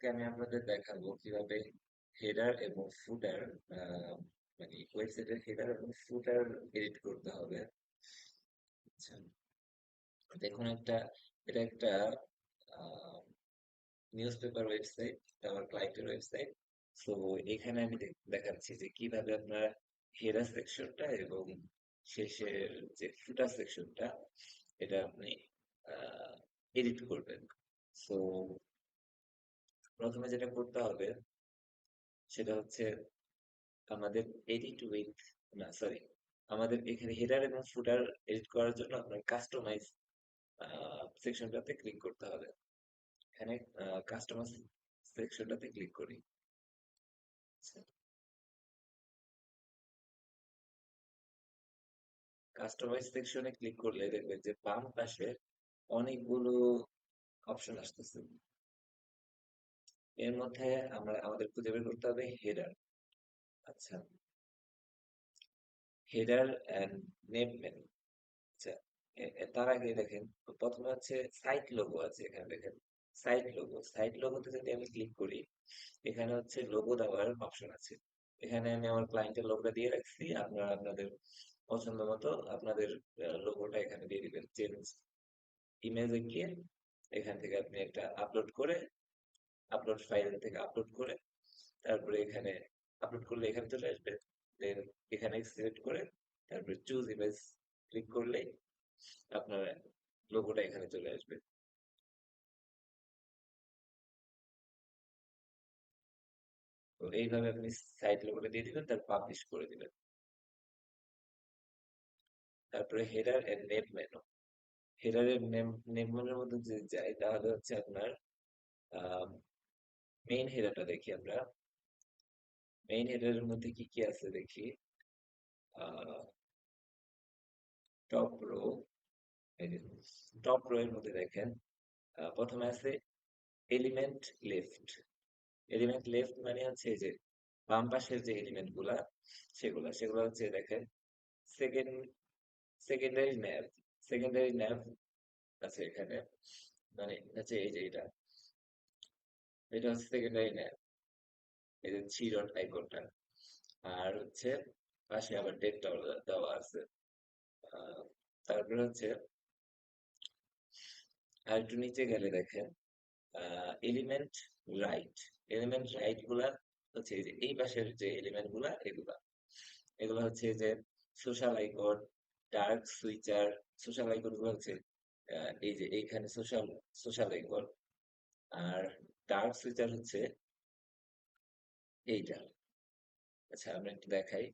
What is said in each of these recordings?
আজকে আমি আপনাদের দেখাবো কীভাবে হেডার এবং ফুটার মানে ওয়েবসাইটের হেডার এবং ফুটার এডিট করতে হবে। আচ্ছা দেখুন একটা, এটা একটা নিউজ পেপার ওয়েবসাইট আমার ক্লায়েন্টের ওয়েবসাইট সো এখানে আমি দেখাচ্ছি যে কীভাবে আপনার হেডার সেকশনটা এবং শেষের যে ফুটার সেকশনটা এটা আপনি এডিট করবেন। সো প্রথমে যেটা করতে হবে, সেটা হচ্ছে আমাদের এডিট উইথ না সরি আমাদের এখানে হেডার এবং ফুটার এডিট করার জন্য আপনার কাস্টমাইজ সেকশনটাতে ক্লিক করতে হবে। এখানে কাস্টমাইজ সেকশনটাতে ক্লিক করি। কাস্টমাইজ সেকশনে ক্লিক করলে দেখবেন যে বাম পাশে অনেকগুলো অপশন আসতেছে। এর মধ্যে আমরা, আমাদের খুঁজে বের করতে হবে হেডার আচ্ছা। হেডার নেম মেনু আচ্ছা তার আগে দেখেন, প্রথমে হচ্ছে সাইট লোগো আছে এখানে দেখেন। সাইট লোগো সাইট লোগোতে যদি আমি ক্লিক করি, এখানে হচ্ছে লোগো দেওয়ার অপশন আছে। এখানে আমি আমার ক্লায়েন্টের লোগোটা দিয়ে রাখছি, আপনারা আপনাদের পছন্দ মতো আপনাদের লোগোটা এখানে দিয়ে দিবেন। চেঞ্জ ইমেজে গিয়ে এখান থেকে আপনি একটা আপলোড করে আপলোড ফাইল থেকে আপলোড করে তারপরে এখানে আপলোড করলে এখানে চলে আসবে। দেন এখানে সিলেক্ট করে তারপরে চুজ ইমেজ ক্লিক করলেই আপনার লোগোটা এখানে চলে আসবে। তো এইভাবে আপনি সাইট লোগোটা দিয়ে দিবেন তার পাবলিশ করে দিবেন। তারপরে হেডার এন্ড নেম মেনু হেডারের নেম নেম মেনুর মধ্যে যে যাই, তাহলে হচ্ছে আপনার মেইন হেডারটা দেখি আমরা। মেইন হেডারের মধ্যে কি কি আছে দেখি? টপ রো টপ রো এর মধ্যে দেখেন। প্রথমে আছে এলিমেন্ট লেফট এলিমেন্ট লেফট মানে হচ্ছে যে বাম পাশের যে এলিমেন্টগুলা, সেগুলা, সেগুলো হচ্ছে দেখেন second secondary nav secondary nav আছে এখানে। মানে হচ্ছে এই যে এটা। এটা হচ্ছে সেকেন্ডারি ন্যাভ এই যে থ্রি আইকনটা আর হচ্ছে পাশে আবার ডেট দেওয়া আছে। তারপরে হচ্ছে আর একটু নিচে গেলে দেখেন এলিমেন্ট রাইট এলিমেন্ট রাইটগুলা হচ্ছে এই যে এই পাশের যে এলিমেন্টগুলা, এগুলা। এগুলো হচ্ছে যে social icon dark switcher social আইকনগুলো হচ্ছে এই যে এইখানে সোশ্যাল সোশ্যাল আইকন আর ডার্ক সুইচার হচ্ছে এইটা। আচ্ছা আমরা একটু দেখাই।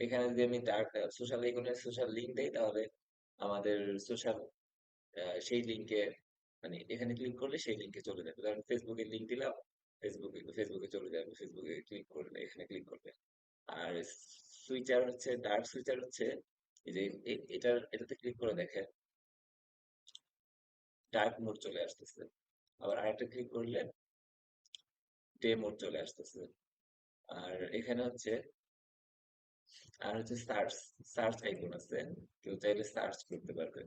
এখানে যদি আমি সোশ্যাল আইকনের সোশ্যাল লিঙ্ক দেই, তাহলে আমাদের সোশ্যাল সেই লিঙ্কে মানে এখানে ক্লিক করলে সেই লিঙ্কে চলে যাবে। ধরেন ফেসবুকের লিঙ্ক দিলাম ফেসবুকে ফেসবুকে চলে যাবে ফেসবুকে ক্লিক করলে, এখানে ক্লিক করবে আর সুইচার হচ্ছে ডার্ক সুইচার হচ্ছে, এই যে এটার, এটাতে ক্লিক করে দেখেন। ডার্ক মোড চলে আসতেছে। আবার আরেকটা ক্লিক করলে ডে মোড চলে আসতেছে। আর এখানে হচ্ছে, আর হচ্ছে সার্চ সার্চ আইকন আছে। কেউ চাইলে সার্চ করতে পারবেন।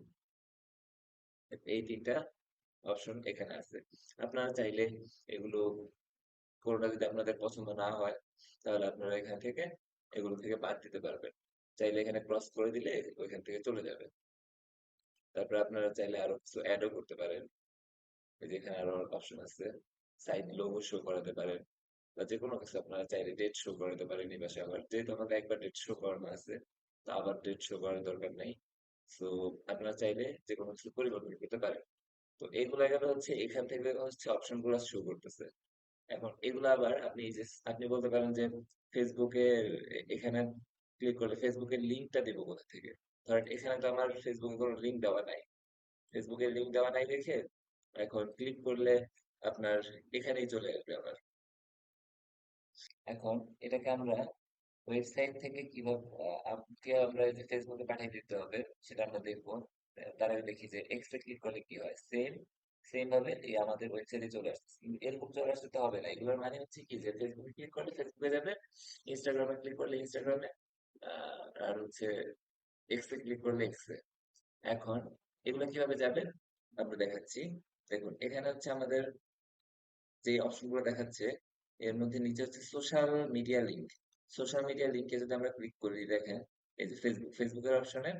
এই তিনটা অপশন এখানে আছে। আপনারা চাইলে এগুলো কোনোটা যদি আপনাদের পছন্দ না হয়, তাহলে আপনারা এখান থেকে এগুলো থেকে বাদ দিতে পারবেন। চাইলে এখানে ক্রস করে দিলে ওইখান থেকে চলে যাবে। তারপরে আপনারা চাইলে আরও কিছু অ্যাডও করতে পারেন। যেখানে আরও অপশন আছে। সাইড লোগো শো করাতে পারেন। বা যে কোনো কিছু আপনারা চাইলে ডেট শো করাতে পারেন এই পাশে আবার। যেহেতু আমাদের একবার ডেট শো করানো আছে, তো আবার ডেট শো করার দরকার নেই। তো আপনারা চাইলে যে কোনো কিছু পরিবর্তন করতে পারেন। তো এইগুলো গেল হচ্ছে, এখান থেকে হচ্ছে অপশনগুলো শো করতেছে। এখন এগুলো আবার আপনি যে, আপনি বলতে পারেন যে ফেসবুকে এখানে ক্লিক করলে ফেসবুকের লিঙ্কটা দেবো কোথা থেকে? ধরেন এখানে তো আমার ফেসবুকে কোনো লিঙ্ক দেওয়া নাই। ফেসবুকের লিঙ্ক দেওয়া নাই দেখে এখন ক্লিক করলে আপনার এখানেই চলে আসবে আমার এখন এটাকে আমরা ওয়েবসাইট থেকে কীভাবে আমরা যে ফেসবুকে পাঠিয়ে দিতে হবে সেটা আমরা দেখব। তার আগে দেখি যে এক্স এ ক্লিক করলে কি হয়? সেম সেম ভাবে এই আমাদের ওয়েবসাইটে চলে আসছে এরকম চলে আসতে তো হবে না। এগুলোর মানে হচ্ছে কি যে ফেসবুকে ক্লিক করলে ফেসবুকে যাবে ইনস্টাগ্রামে ক্লিক করলে ইনস্টাগ্রামে আর হচ্ছে এক্স ক্লিক করলে এক্স এখন এগুলো কীভাবে যাবে? আমরা দেখাচ্ছি। দেখুন, এখানে হচ্ছে আমাদের যে অপশনগুলো দেখাচ্ছে, এর মধ্যে নিচে হচ্ছে social media link social media লিঙ্কে যদি আমরা ক্লিক করি, দেখেন, এই যে ফেসবুক ফেসবুকের অপশনে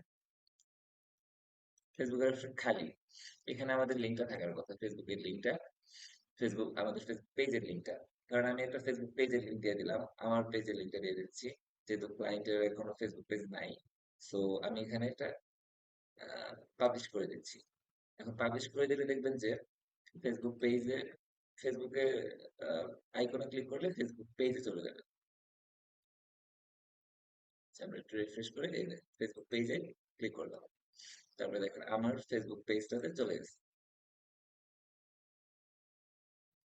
ফেসবুকের অপশন খালি। এখানে আমাদের লিঙ্কটা থাকার কথা ফেসবুকের লিঙ্কটা ফেসবুক আমাদের ফেসবুক পেজের লিঙ্কটা কারণ আমি একটা ফেসবুক পেজের লিঙ্ক দিয়ে দিলাম, আমার পেজের লিঙ্কটা দিয়ে দিচ্ছি, যেহেতু ক্লায়েন্টের এখনও ফেসবুক পেজ নাই। সো আমি এখানে একটা পাবলিশ করে দিচ্ছি। এখন পাবলিশ করে দিলে দেখবেন যে ফেসবুক পেজে ফেসবুকে আইকনে ক্লিক করলে ফেসবুক পেজে চলে যাবে। আচ্ছা, আমরা একটু রিফ্রেশ করে ফেসবুক পেজে ক্লিক করলাম। তারপরে দেখেন আমার ফেসবুক পেজটাতে চলে গেছে।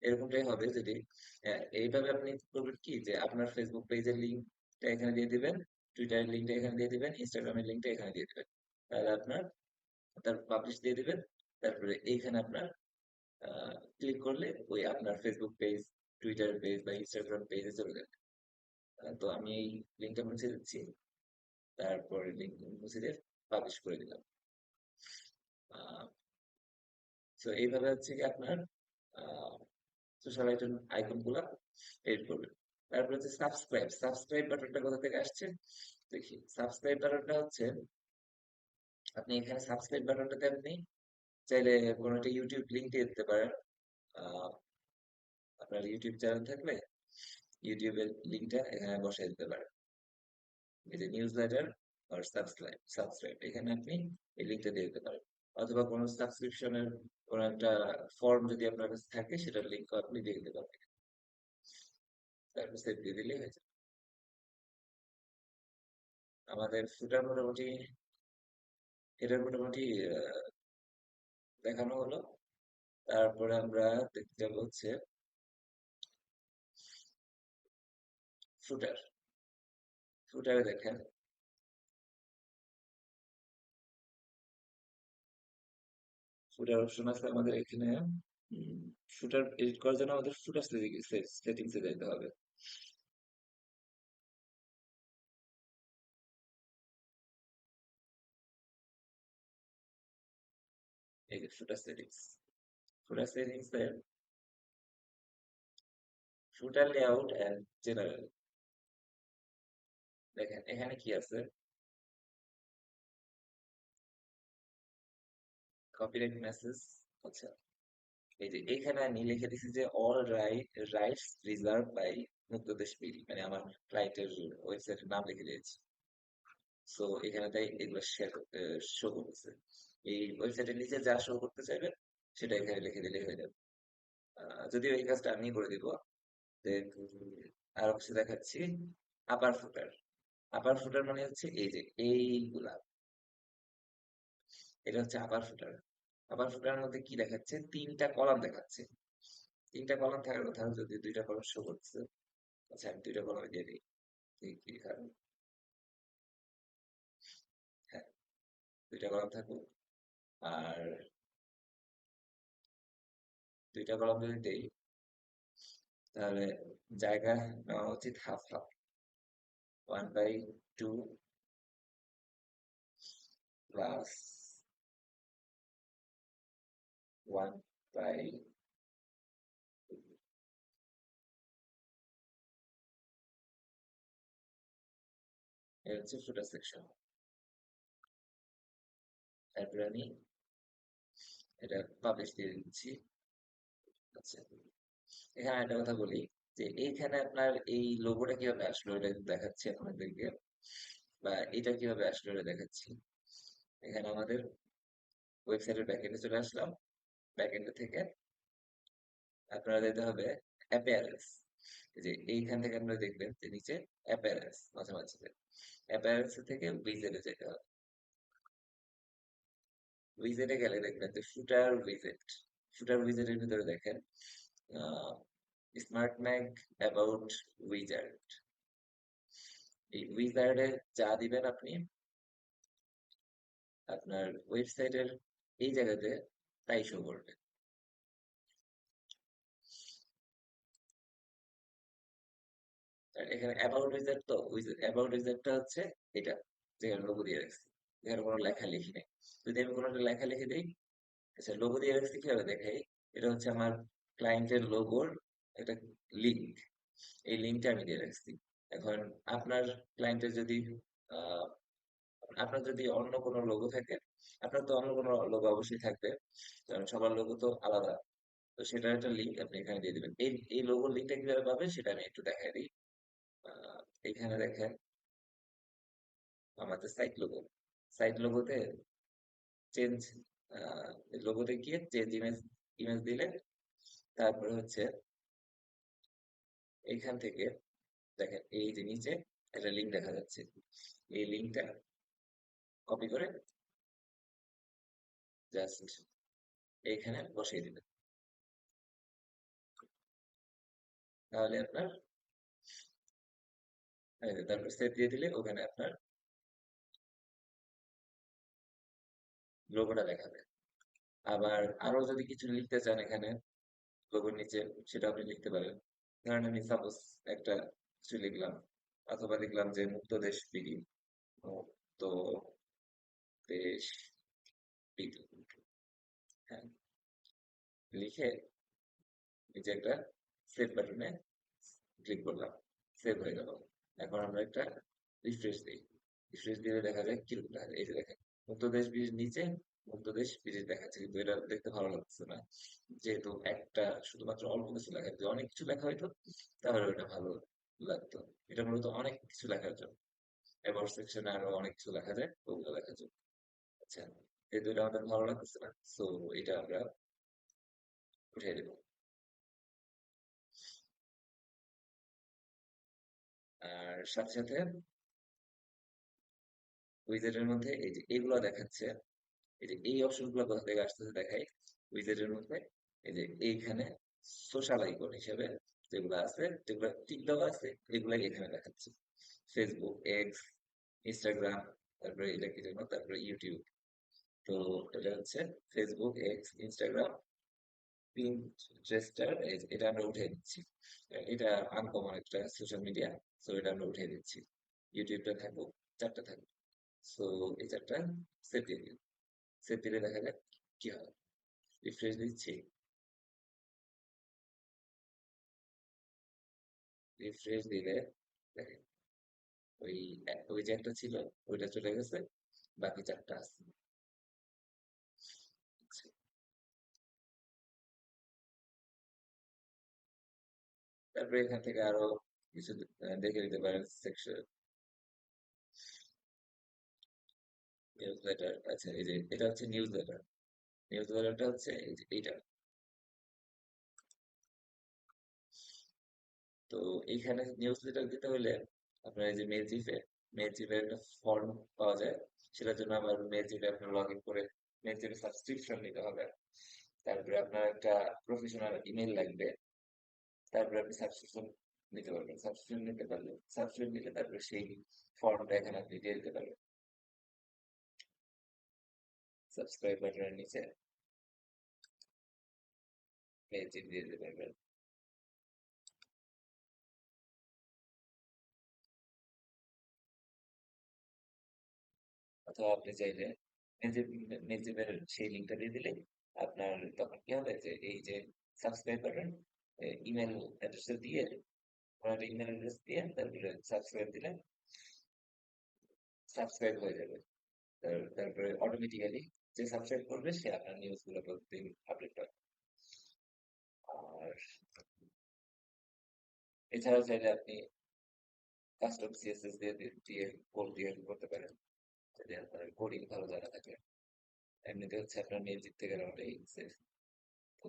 এরকমটাই হবে যদি আহ, এইভাবে আপনি করবেন কি যে আপনার ফেসবুক পেজের লিঙ্কটা এখানে দিয়ে দিবেন। টুইটারের লিঙ্কটা এখানে দিয়ে দিবেন ইনস্টাগ্রামের লিঙ্কটা এখানে দিয়ে দিবেন। তাহলে আপনার, তার পাবলিশ দিয়ে দিবেন, তারপরে এইখানে আপনার ক্লিক করলে ওই আপনার ফেসবুক পেজ টুইটার পেজ বা ইনস্টাগ্রাম পেজে চলে যাবে। তো আমি এই লিঙ্কটা মুছে দিচ্ছি। তারপরে লিঙ্ক মুছে দিয়ে পাবলিশ করে দিলাম। তো এইভাবে হচ্ছে কি আপনার সোশ্যাল আইকন আইকনগুলা এডিট করবেন। তারপর হচ্ছে সাবস্ক্রাইব সাবস্ক্রাইব বাটনটা কোথা থেকে আসছে? দেখি সাবস্ক্রাইব বাটনটা হচ্ছে, আপনি এখানে সাবস্ক্রাইব বাটনটাতে আপনি চাইলে কোনো একটা ইউটিউব লিঙ্ক দিয়ে দিতে পারেন। আপনার ইউটিউব চ্যানেল থাকলে ইউটিউবের লিঙ্কটা এখানে বসাই দিতে পারেন। এই যে নিউজ লেটার আর সাবস্ক্রাইব সাবস্ক্রাইব এখানে আপনি এই লিঙ্কটা দিয়ে দিতে পারেন। অথবা কোনো সাবস্ক্রিপশনের কোনো একটা ফর্ম যদি আপনার কাছে থাকে, সেটার লিঙ্ক আপনি দিয়ে দিতে পারবেন তারপর সেভ দিয়ে দিলেই হয়ে যাবে। আমাদের মোটামুটি এটার মোটামুটি দেখানো হলো। তারপরে আমরা দেখতে যাব হচ্ছে ফুটার ফুটারে দেখেন। ফুটার অপশন আছে আমাদের এখানে। ফুটার এডিট করার জন্য আমাদের ফুটার সেটিংস যেতে হবে। এই যে ফুটার সেটিংস ফুটার সেটিংস এর ফুটার লেআউট এন্ড জেনারেল দেখেন, এখানে কি আছে? কপিরাইট মেসেজ আচ্ছা। এই যে এখানে আমি লিখে দিছি যে all right rights reserved by Muktodesh বিল মানে আমার ক্লায়েন্টের ওয়েবসাইটের নাম লিখে দিয়েছি। সো এখানে তাই এগুলো শেয়ার শো করতেছে। এই ওয়েবসাইটের নিচে যা শো করতে চাইবে সেটা এখানে লিখে দিলে হয়ে যাবে। যদিও এই কাজটা আমি করে দিব। আর কিছু দেখাচ্ছি আপার ফুটার আপার ফুটার মানে হচ্ছে এই যে, এইগুলা। এটা হচ্ছে আপার ফুটার আপার ফুটার মধ্যে কি দেখাচ্ছে? তিনটা কলাম দেখাচ্ছে। তিনটা কলাম থাকার কথা যদি দুইটা কলাম শো করছে আচ্ছা আমি দুইটা কলামে দিয়ে দিই। কি কারণ? হ্যাঁ দুইটা কলাম থাকুক। আর দুইটা কলাম যদি দেই, তাহলে জায়গা নেওয়া উচিত half half one by two plus one by এটা হচ্ছে সেকশন তারপরে আমি এটা পাবলিশ দিয়ে দিচ্ছি। আচ্ছা। এখানে একটা কথা বলি, যে এইখানে আপনার এই লোগোটা কীভাবে আসলো এটা দেখাচ্ছি আপনাদেরকে। বা এটা কীভাবে আসলো এটা দেখাচ্ছি। এখানে আমাদের ওয়েবসাইটের ব্যাকএন্ডে চলে আসলাম। ব্যাকএন্ড থেকে আপনারা যেতে হবে অ্যাপিয়ারেন্স যে এইখান থেকে আপনারা দেখবেন যে নিচে অ্যাপিয়ারেন্স মাঝামাঝি অ্যাপিয়ারেন্স থেকে উইজেটে যেতে হবে। উইজেটে গেলে দেখবেন যে ফুটার উইজেট ফুটার উইজেটের ভিতরে দেখেন স্মার্ট ম্যাগ অ্যাবাউট উইজার্ড এই উইজার্ডে যা দিবেন আপনি, আপনার ওয়েবসাইটের এই জায়গাতে তাই শো করবে। এখানে অ্যাবাউট উইজার্ড তো অ্যাবাউট উইজার্ডটা হচ্ছে এটা, যেখানে লোগো দিয়ে রাখছি। এখানে কোনো লেখা লিখি নেই। যদি আমি কোনো একটা লেখা লিখে দিই আচ্ছা লোগো দিয়ে রাখছি কীভাবে দেখাই? এটা হচ্ছে আমার ক্লায়েন্টের লোগোর একটা লিঙ্ক এই লিঙ্কটা আমি দিয়ে রাখছি। এখন আপনার ক্লায়েন্টের যদি আপনার যদি অন্য কোনো লোগো থাকে, আপনার তো অন্য কোনো লোগো অবশ্যই থাকবে। কারণ সবার লোগো তো আলাদা। তো সেটার একটা লিঙ্ক আপনি এখানে দিয়ে দিবেন। এই এই লোগোর লিঙ্কটা কীভাবে পাবেন সেটা আমি একটু দেখাই দিই। এখানে দেখেন, আমাদের সাইট লোগো সাইট লোগোতে চেঞ্জ লোগোতে গিয়ে চেঞ্জ ইমেজ ইমেজ দিলে তারপরে হচ্ছে এইখান থেকে দেখেন এই যে নিচে একটা লিঙ্ক দেখা যাচ্ছে। এই লিঙ্কটা কপি করে জাস্ট এইখানে বসিয়ে দিবেন। তাহলে আপনার তারপর সেভ দিয়ে দিলে ওখানে আপনার লোগোটা দেখাবে। আবার আরও যদি কিছু লিখতে চান এখানে লোগোর নিচে, সেটা আপনি লিখতে পারেন। ধরেন আমি সাপোজ একটা কিছু লিখলাম, অথবা লিখলাম যে মুক্ত দেশ বিডি মুক্ত দেশ বিডি হ্যাঁ। লিখে নিচে একটা সেভ বাটনে ক্লিক করলাম। সেভ হয়ে গেল। এখন আমরা একটা রিফ্রেশ দিই। রিফ্রেশ দিলে দেখা যায় কীরকম দেখা যায় এই যে দেখেন। মুক্ত দেশ বিডির নিচে মধ্যদেশ দেশ বিডি দেখাচ্ছে কিন্তু এটা দেখতে ভালো লাগছে না। যেহেতু একটা শুধুমাত্র অল্প কিছু লেখা, যদি অনেক কিছু লেখা হইতো, তাহলে ওটা ভালো লাগতো। এটা মূলত অনেক কিছু লেখার জন্য। অ্যাবাউট সেকশনে আরও অনেক কিছু লেখা যায়, ওগুলো লেখার জন্য। আচ্ছা যেহেতু এটা আমাদের ভালো লাগতেছে না সো এটা আমরা উঠিয়ে দেবো। আর সাথে সাথে উইজেটের মধ্যে এই যে এগুলো দেখাচ্ছে, এই যে এই অপশনগুলো কোথা থেকে আসতেছে দেখাই উইজেটের মধ্যে এই যে এইখানে সোশ্যাল আইকন হিসেবে যেগুলো আছে, যেগুলো টিক দেওয়া আছে, এগুলাই এখানে দেখাচ্ছে। ফেসবুক এক্স ইনস্টাগ্রাম তারপরে এটা কি যেন তারপরে ইউটিউব তো এটা হচ্ছে ফেসবুক এক্স ইনস্টাগ্রাম পিন্টারেস্টার এটা আমরা উঠিয়ে দিচ্ছি এটা আনকমন একটা সোশ্যাল মিডিয়া সো এটা আমরা উঠিয়ে দিচ্ছি ইউটিউবটা থাকব চারটা থাকবে সো এই চারটা সেভ দিয়ে দিন সেভ দিলে দেখা যাক কি হয়। রিফ্রেশ দিচ্ছি। রিফ্রেশ দিলে দেখেন ওই ওই যে একটা ছিল ওইটা চলে গেছে বাকি চারটা আছে। আচ্ছা, তারপরে এখান থেকে আরও কিছু দেখে নিতে পারেন সেকশন নিউজ লেটার আচ্ছা এই যে এটা হচ্ছে নিউজ লেটার নিউজ লেটারটা হচ্ছে এইটা। তো এইখানে নিউজ লেটার দিতে হলে আপনার এই যে মেলচিফে মেলচিফের একটা ফর্ম পাওয়া যায়, সেটার জন্য আবার মেলচিফে আপনার লগ ইন করে মেলচিফে সাবস্ক্রিপশন নিতে হবে। তারপরে আপনার একটা প্রফেশনাল ইমেল লাগবে, তারপরে আপনি সাবস্ক্রিপশন নিতে পারবেন। সাবস্ক্রিপশন নিতে পারলে সাবস্ক্রিপশন নিলে তারপরে সেই ফর্মটা এখানে আপনি দিয়ে দিতে পারবেন। সাবস্ক্রাইব বাটনের নিচে মেলচিপ দিয়ে দিতে পারবেন অথবা আপনি চাইলে মেলচিপের সেই লিঙ্কটা দিয়ে দিলে আপনার তখন কি হবে যে এই যে সাবস্ক্রাইব বাটন ইমেল অ্যাড্রেসটা দিয়ে ওনার ইমেল অ্যাড্রেস দিয়ে তারপরে সাবস্ক্রাইব দিলে সাবস্ক্রাইব হয়ে যাবে। তার- তারপরে অটোমেটিক্যালি যে সাবস্ক্রাইব করবে সে আপনার নিউজগুলো প্রতিদিন আপডেট পাবে। আর এছাড়াও চাইলে আপনি কাস্টম সিএসএস দিয়ে দিয়ে- কোড দিয়ে করতে পারেন। যদি আপনার কোডিং ভালো জানা থাকে। এমনিতে হচ্ছে আপনার মিউজিক থেকে ওটাই সেফ তো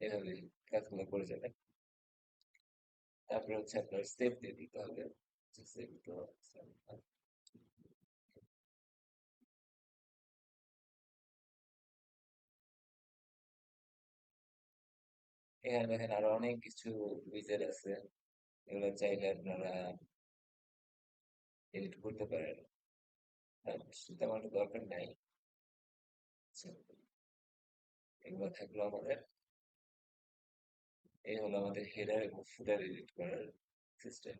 এভাবে কাজগুলো করে যাবেন। তারপরে হচ্ছে আপনার সেভ দিয়ে দিতে হবে। সেভ তো এখানে দেখেন আরও অনেক কিছু উইজেট আছে। এগুলো চাইলে আপনারা এডিট করতে পারেন। তেমন দরকার নাই। আচ্ছা, এগুলো থাকল আমাদের। এই হলো আমাদের হেডার এবং ফুটার এডিট করার সিস্টেম